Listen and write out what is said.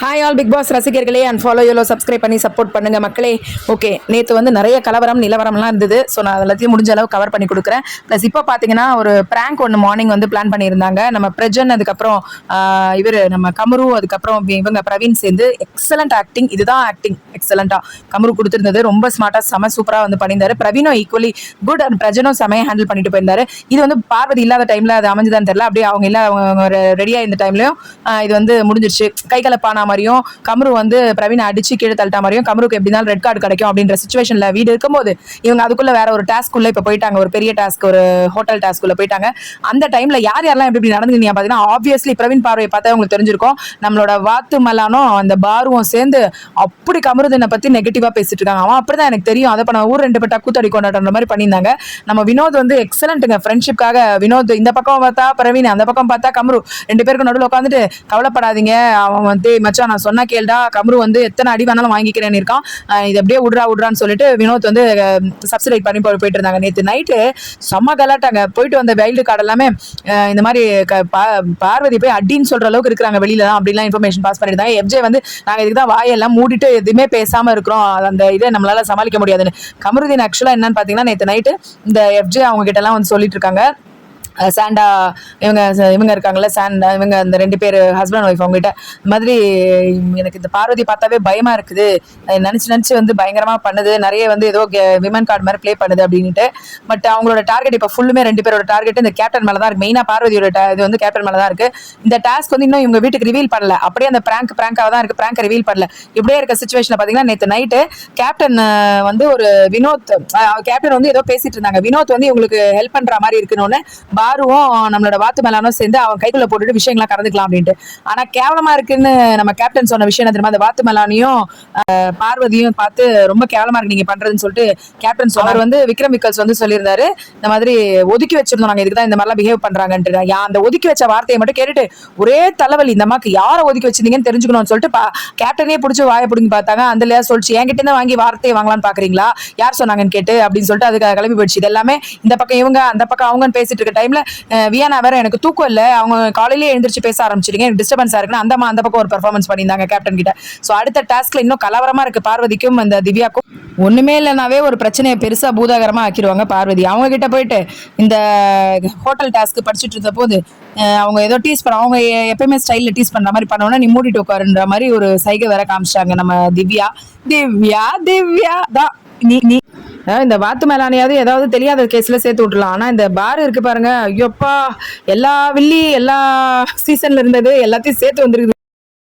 Hi all Bigg Boss ரசிகர்களே and follow YOLO subscribe பண்ணி support பண்ணுங்கள் மக்களே. ஓகே நேற்று வந்து நிறைய கலவரம் நிலவரம்லாம் இருந்தது. ஸோ நான் எல்லாத்தையும் முடிஞ்ச அளவு கவர் பண்ணி கொடுக்குறேன். ப்ளஸ் இப்போ பார்த்தீங்கன்னா ஒரு ப்ராங்க் ஒன்று மார்னிங் வந்து பிளான் பண்ணியிருந்தாங்க. நம்ம பிரஜன் அதுக்கப்புறம் இவர் நம்ம கமரு அதுக்கப்புறம் இவங்க பிரவீன் சேர்ந்து எக்ஸலண்ட் ஆக்டிங் இதுதான் ஆக்டிங் எக்ஸலண்ட்டாக கமரு கொடுத்துருந்தது. ரொம்ப ஸ்மார்ட்டாக செம சூப்பராக வந்து பண்ணியிருந்தாரு. பிரவீனும் ஈக்குவலி குட் அண்ட் பிரஜனும் செமையாக ஹேண்டில் பண்ணிட்டு போயிருந்தாரு. இது வந்து பார்வதி இல்லாத டைமில் அது அமைஞ்சுதான் தெரியல. அப்படியே அவங்க இல்லை அவங்க ரெடியாக இந்த டைம்லையும் இது வந்து முடிஞ்சிருச்சு. கை கலப்பான மாதிரியும் கமரு வந்து பிரவீன் அடிச்சு கீழே தள்ளிட்ட மாதிரியும் கமருக்கு எப்படி ரெட் கார்டு கிடைக்கும் அப்படின்ற சுச்சுவேஷன்ல வீடு இருக்கும்போது இவங்க அதுக்குள்ள வேற ஒரு டாஸ்க் உள்ள இப்ப போயிட்டாங்க. ஒரு பெரிய டாஸ்க் ஒரு ஹோட்டல் டாஸ்க் உள்ள போயிட்டாங்க. அந்த டைம்ல யார் யாரெல்லாம் எப்படி எப்படி நடந்துங்க பாத்தீங்கன்னா ஆப்வியஸ்லி பிரவீன் பார்வையை பார்த்தா உங்களுக்கு தெரிஞ்சிருக்கும். நம்மளோட வாத்து மலானும் அந்த பாருவும் சேர்ந்து அப்படி கமருதனை பத்தி நெகட்டிவா பேசிட்டு இருக்காங்க. அவன் அப்படிதான் எனக்கு தெரியும். அதை பண்ண ஊர் ரெண்டு பட்டா கூத்தடி கொண்டாடுற மாதிரி பண்ணியிருந்தாங்க. நம்ம வினோத் வந்து எக்ஸலண்ட்டுங்க ஃப்ரெண்ட்ஷிப்காக வினோத் இந்த பக்கம் பார்த்தா பிரவீன் அந்த பக்கம் பார்த்தா கமரு. ரெண்டு பேருக்கு நடுவில் உட்காந்துட்டு கவலைப்படாதீங்க. அவன் வந்து மச்சான் நான் சொன்னா கேள்டா கமரு வந்து எத்தனை அடி வேணாலும் வாங்கிக்கிறேன்னு இருக்கான். இது அப்படியே விட்றா விடுறான்னு சொல்லிட்டு வினோத் வந்து சப்சிடைட் பண்ணி போயிட்டு இருந்தாங்க நேற்று நைட்டு செம்ம கலாட்டாங்க. போயிட்டு வந்த வைல்டு கார்டு எல்லாமே இந்த மாதிரி க- பார்வதி போய் அடின்னு சொல்ற அளவுக்கு இருக்கிறாங்க வெளியில தான் அப்படிலாம் இன்ஃபர்மேஷன் பாஸ் பண்ணிருந்தாங்க எஃப்ஜே வந்து நாங்க இதுக்கு தான் வாயெல்லாம் மூடிட்டு எதுவுமே பேசாம இருக்கிறோம். அந்த இதை நம்மளால சமாளிக்க முடியாதுன்னு. கமருதீன் ஆக்சுவலா என்னன்னு பாத்தீங்கன்னா நேற்று நைட்டு இந்த எஃப்ஜே அவங்க கிட்ட எல்லாம் வந்து சொல்லிட்டு இருக்காங்க. சாண்டா இவங்க இவங்க இருக்காங்கல்ல சாண்டா இவங்க அந்த ரெண்டு பேர் ஹஸ்பண்ட் ஒய்ஃப் அவங்ககிட்ட. இந்த மாதிரி எனக்கு இந்த பார்வதி பார்த்தாவே பயமா இருக்குது. நினச்சி நினச்சி வந்து பயங்கரமா பண்ணுது. நிறைய வந்து ஏதோ விமன் கார்டு மாதிரி ப்ளே பண்ணுது அப்படின்ட்டு பட் அவங்களோட டார்கெட் இப்போ ஃபுல்லுமே ரெண்டு பேரோட டார்கெட் இந்த கேப்டன் மேலே தான் இருக்கு மெயினாக பார்வதியோட இது வந்து கேப்டன் மேலே தான் இருக்கு. இந்த டாஸ்க் வந்து இன்னும் இவங்க வீட்டுக்கு ரிவீல் பண்ணல. அப்படியே அந்த பிராங்க் பிராங்காக தான் இருக்கு. பிராங்க் ரிவீல் பண்ணல. இப்படியே இருக்க சுச்சுவேஷனை பார்த்தீங்கன்னா நேற்று நைட்டு கேப்டன் வந்து ஒரு வினோத் கேப்டன் வந்து ஏதோ பேசிட்டு இருந்தாங்க. வினோத் வந்து இவங்களுக்கு ஹெல்ப் பண்ற மாதிரி இருக்குன்னு பாருவும் நம்மளோட வாத்து மேலானும் சேர்ந்து அவன் கைக்குள்ள போட்டுட்டு விஷயங்கள்லாம் கறந்துக்கலாம் அப்படின்ட்டு. ஆனா கேவலமா இருக்குன்னு நம்ம கேப்டன் சொன்ன விஷயம் என்ன தெரியுமா? அந்த வாத்து மேலானையும் பார்வதியும் பார்த்து ரொம்ப கேவலமா இருக்கு நீங்க பண்றதுன்னு சொல்லிட்டு கேப்டன் சொன்னார். வந்து விக்ரம் விக்கல்ஸ் வந்து சொல்லியிருந்தாரு இந்த மாதிரி ஒதுக்கி வச்சிருந்தோம் நாங்க இதுக்கு தான் இந்த மாதிரிலாம் பிஹேவ் பண்றாங்கன்ட்டு. யா அந்த ஒதுக்கி வச்ச வார்த்தையை மட்டும் கேட்டுட்டு ஒரே தலைவலி இந்த அம்மாக்கு யாரை ஒதுக்கி வச்சிருந்தீங்கன்னு தெரிஞ்சுக்கணும்னு சொல்லிட்டு பா- கேப்டனே பிடிச்சி வாயை பிடிங்கி பார்த்தாங்க. அந்த இல்லையா சொல்லிச்சு என்கிட்ட இருந்து வாங்கி வார்த்தையை வாங்கலாம்னு பாக்குறீங்களா? யார் சொன்னாங்கன்னு கேட்டு அப்படின்னு சொல்லிட்டு அதுக்கு கிளம்பி போயிடுச்சு. இது எல்லாமே இந்த பக்கம் இவங்க அந்த பக்கம் அவங்கன்னு பேசிட்டு இருக்க டைம்ல வியானா வேற எனக்கு தூக்கம் இல்ல. அவங்க காலையிலே எழுந்திரிச்சு பேச ஆரம்பிச்சிருங்க எனக்கு டிஸ்டர்பன்ஸா இருக்குன்னு அந்த அந்த பக்கம் ஒரு பெர்ஃபார்மன்ஸ் பண்ணியிருந்தாங்க கேப்டன் கிட்ட. ஸோ அடுத்த டாஸ்க்ல இன்னும் கலவரமா இருக்கு பார்வதிக்கும் இந்த திவ்யாக்கும். ஒண்ணுமே இல்லைனாவே ஒரு பிரச்சனையை பெருசா பூதாகரமா ஆக்கிடுவாங்க பார்வதி. அவங்க கிட்ட போயிட்டு இந்த ஹோட்டல் டாஸ்க் படிச்சுட்டு இருந்த போது அவங்க ஏதோ டீஸ் பண்ண அவங்க எப்பயுமே ஸ்டைல டீஸ் பண்ற மாதிரி பண்ணோன்னா நீ மூடிட்டு உட்காருன்ற மாதிரி ஒரு சைகை வேற காமிச்சிட்டாங்க நம்ம திவ்யா. திவ்யா திவ்யா தான் நீ நீ இந்த வாத்து மேலானையாவது ஏதாவது தெரியாத கேஸ்ல சேர்த்து விட்டுலாம் ஆனா இந்த பார் இருக்கு பாருங்க. ஐயோப்பா எல்லா வில்லி எல்லா சீசன்ல இருந்தது எல்லாத்தையும் சேர்த்து வந்துருக்குது.